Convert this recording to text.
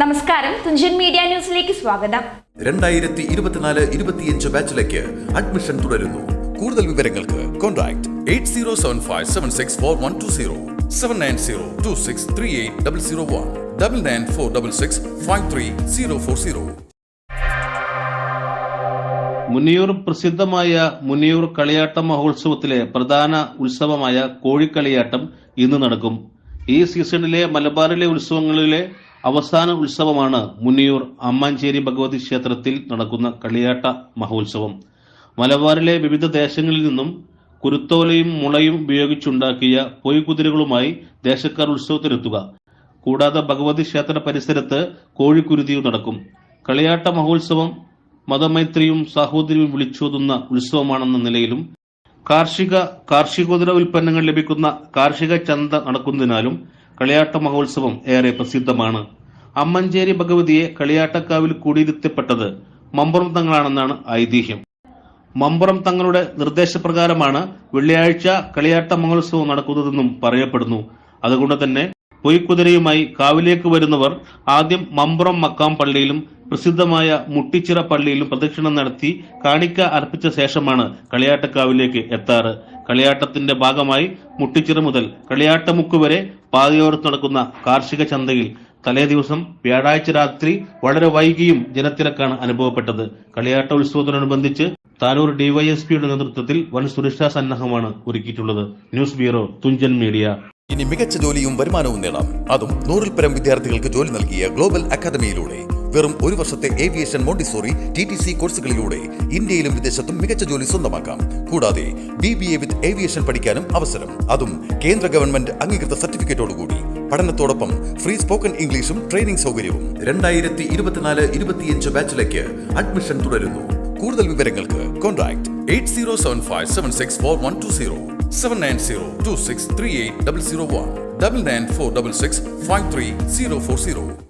നമസ്കാരം. തുഞ്ചൻ മീഡിയ ന്യൂസിലേക്ക് സ്വാഗതം. രണ്ടായിരത്തി ഇരുപത്തിനാല് ഇരുപത്തിയഞ്ച് ബാച്ചിലേക്ക് അഡ്മിഷൻ തുടരുന്നു. കൂടുതൽ വിവരങ്ങൾക്ക് contact eight zero seven five seven six four one two zero seven nine zero two six three eight double zero one double nine four double six five three zero four zero. Muniyur പ്രസിദ്ധമായ മുനിയൂർ കളിയാട്ട മഹോത്സവത്തിലെ പ്രധാന ഉത്സവമായ കോഴിക്കളിയാട്ടം ഇന്ന് നടക്കും. ഈ സീസണിലെ മലബാറിലെ ഉത്സവങ്ങളിലെ അവസാന ഉത്സവമാണ് മുന്നിയൂർ അമ്മാഞ്ചേരി ഭഗവതി ക്ഷേത്രത്തിൽ നടക്കുന്ന കളിയാട്ട മഹോത്സവം. മലബാറിലെ വിവിധ ദേശങ്ങളിൽ നിന്നും കുരുത്തോലയും മുളയും ഉപയോഗിച്ചുണ്ടാക്കിയ പൊയ്കുതിരകളുമായി ദേശക്കാർ ഉത്സവത്തിനെത്തുക. കൂടാതെ ഭഗവതി ക്ഷേത്ര പരിസരത്ത് കോഴിക്കുരുതിയും നടക്കും. കളിയാട്ട മഹോത്സവം മതമൈത്രിയും സാഹോദര്യവും വിളിച്ചോതുന്ന ഉത്സവമാണെന്ന നിലയിലും കാർഷിക കാർഷികോതര ഉൽപ്പന്നങ്ങൾ ലഭിക്കുന്ന കാർഷിക ചന്ത നടക്കുന്നതിനാലും കളിയാട്ട മഹോത്സവം ഏറെ പ്രസിദ്ധമാണ്. അമ്മഞ്ചേരി ഭഗവതിയെ കളിയാട്ടക്കാവിൽ കൂടിയിരുത്തപ്പെട്ടത് മമ്പുറം തങ്ങളാണെന്നാണ് ഐതിഹ്യം. മമ്പുറം തങ്ങളുടെ നിർദ്ദേശപ്രകാരമാണ് വെള്ളിയാഴ്ച കളിയാട്ട മഹോത്സവം നടക്കുന്നതെന്നും പറയപ്പെടുന്നു. അതുകൊണ്ട് തന്നെ പൊയ്ക്കുതിരയുമായി കാവിലേക്ക് വരുന്നവർ ആദ്യം മമ്പുറം മക്കാം പള്ളിയിലും പ്രസിദ്ധമായ മുട്ടിച്ചിറ പള്ളിയിലും പ്രദക്ഷിണം നടത്തി കാണിക്ക അർപ്പിച്ച ശേഷമാണ് കളിയാട്ടക്കാവിലേക്ക് എത്താറ്. കളിയാട്ടത്തിന്റെ ഭാഗമായി മുട്ടിച്ചിറ മുതൽ കളിയാട്ടമുക്ക് വരെ പാതയോരത്ത് നടക്കുന്ന കാർഷിക ചന്തയിൽ തലേ ദിവസം വ്യാഴാഴ്ച രാത്രി വളരെ വൈകിയും ജനത്തിരക്കാണ് അനുഭവപ്പെട്ടത്. കളിയാട്ട ഉത്സവത്തോടനുബന്ധിച്ച് താനൂർ ഡിവൈഎസ്പിയുടെ നേതൃത്വത്തിൽ വൻ സുരക്ഷാ സന്നാഹമാണ് ഒരുക്കിയിട്ടുള്ളത്. News bureau Thunchan media. ഇനി മികച്ച ജോലിയും വരുമാനവും നേടാം. അതും നൂറിൽ പരം വിദ്യാർത്ഥികൾക്ക് ജോലി നൽകിയ ഗ്ലോബൽ അക്കാദമിയിലൂടെ. വെറും ഒരു വർഷത്തെ aviation Montessori T T C കോഴ്സുകളിലൂടെ ഇന്ത്യയിലും വിദേശത്തും മികച്ച ജോലി സ്വന്തമാക്കാം. കൂടാതെ B B A with aviation പഠിക്കാനും അവസരം. അതും കേന്ദ്ര ഗവൺമെന്റ് അംഗീകൃത സർട്ടിഫിക്കറ്റോടുകൂടി. പഠനത്തോടൊപ്പം ഫ്രീ സ്പോക്കൺ ഇംഗ്ലീഷും ട്രെയിനിംഗ് സൗകര്യവും. രണ്ടായിരത്തി ഇരുപത്തിനാല് ഇരുപത്തിയഞ്ച് ബാച്ചിലേക്ക് അഡ്മിഷൻ തുടരുന്നു. കൂടുതൽ വിവരങ്ങൾക്ക് contact eight zero seven five seven six four one two zero seven nine zero two six three eight double zero one double nine four double six five three zero four zero.